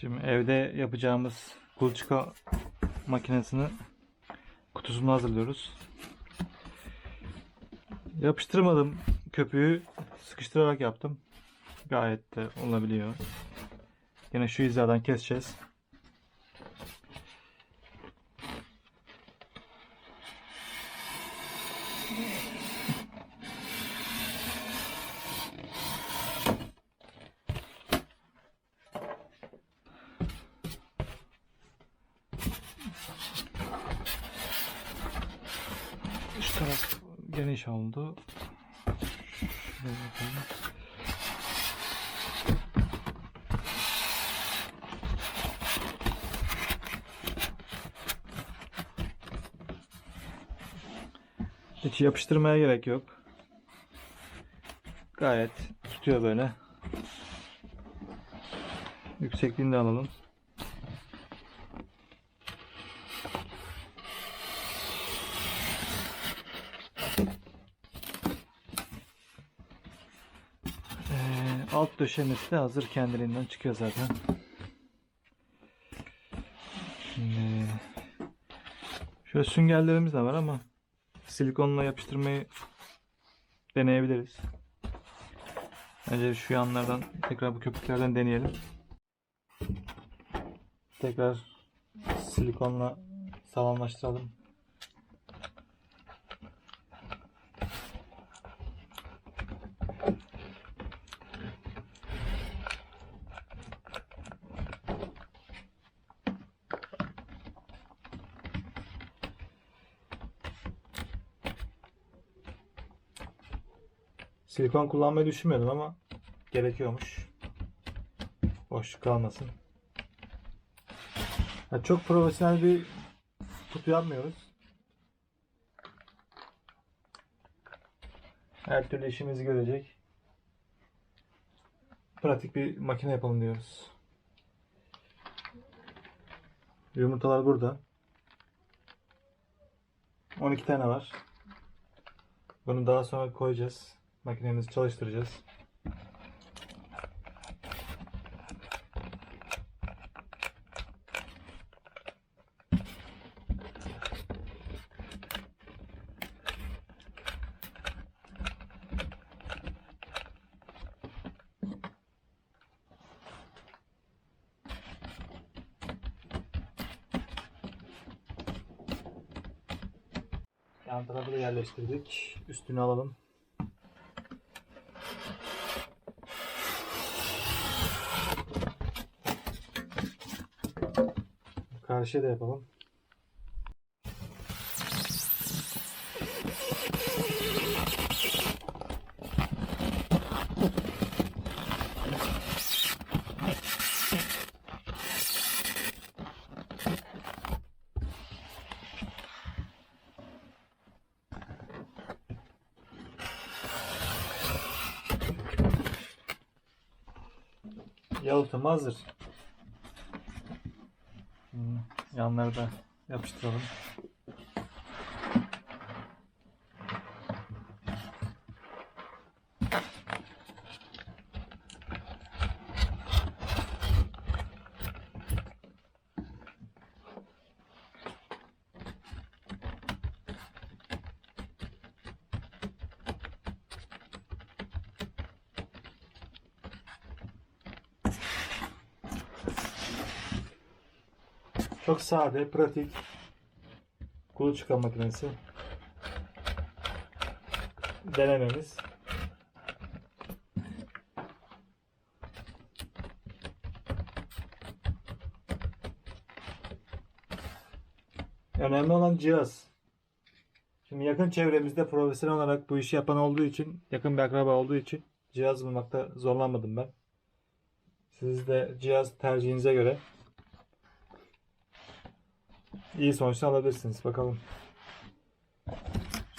Şimdi evde yapacağımız kuluçka makinesini kutusunu hazırlıyoruz. Yapıştırmadım köpüğü sıkıştırarak yaptım. Gayet de olabiliyor. Yine şu hizadan keseceğiz. Şu taraf geniş oldu. Hiç yapıştırmaya gerek yok. Gayet tutuyor böyle. Yüksekliğini de alalım. Ee, alt döşemesi de hazır kendiliğinden çıkıyor zaten. Şimdi şöyle süngerlerimiz de var ama silikonla yapıştırmayı deneyebiliriz. Önce şu yanlardan tekrar bu köpüklerden deneyelim. Tekrar silikonla sağlamlaştıralım. Silikon kullanmayı düşünmüyordum ama gerekiyormuş. Boşluk kalmasın. Ya çok profesyonel bir kutu yapmıyoruz. Her türlü işimizi görecek. Pratik bir makine yapalım diyoruz. Yumurtalar burada. 12 tane var. Bunu daha sonra koyacağız. Makinemizi çalıştıracağız. Yan tarafı da yerleştirdik. Üstünü alalım. Karşıya da yapalım. Yalıtım hazır. Yanları da yapıştıralım. Çok sade, pratik kuluçka makinesi. Denememiz. Önemli olan cihaz. Şimdi yakın çevremizde profesyonel olarak bu işi yapan olduğu için, yakın bir akraba olduğu için cihaz bulmakta zorlanmadım ben. Siz de cihaz tercihinize göre iyi sonuçlar alabilirsiniz. Bakalım.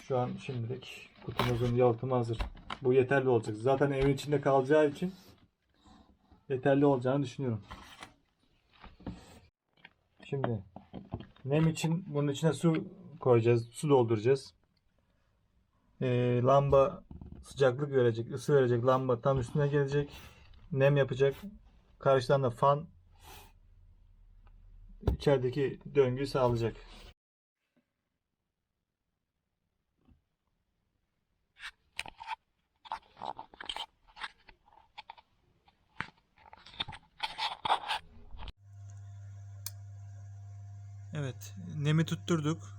Şu an şimdilik kutumuzun yalıtımı hazır. Bu yeterli olacak. Zaten evin içinde kalacağı için yeterli olacağını düşünüyorum. Şimdi nem için bunun içine su koyacağız. Su dolduracağız. Ee, lamba sıcaklık verecek, ısı verecek. Lamba tam üstüne gelecek. Nem yapacak. Karşıdan da fan içerideki döngüyü sağlayacak. Evet, nemi tutturduk.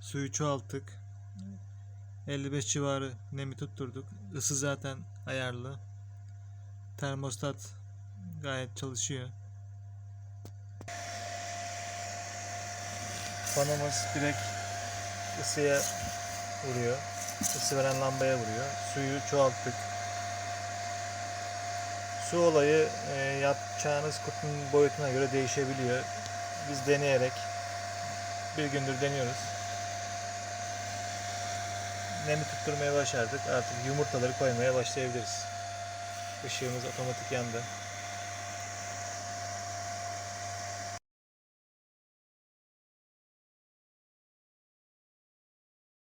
Suyu çoğalttık. 55 civarı nemi tutturduk. Isı zaten ayarlı. Termostat gayet çalışıyor. Fanımız direkt ısıya vuruyor. Isı veren lambaya vuruyor. Suyu çoğalttık. Su olayı e, yapacağınız kutunun boyutuna göre değişebiliyor. Biz deneyerek bir gündür deniyoruz. Nemi tutturmaya başardık. Artık yumurtaları koymaya başlayabiliriz. Işığımız otomatik yandı.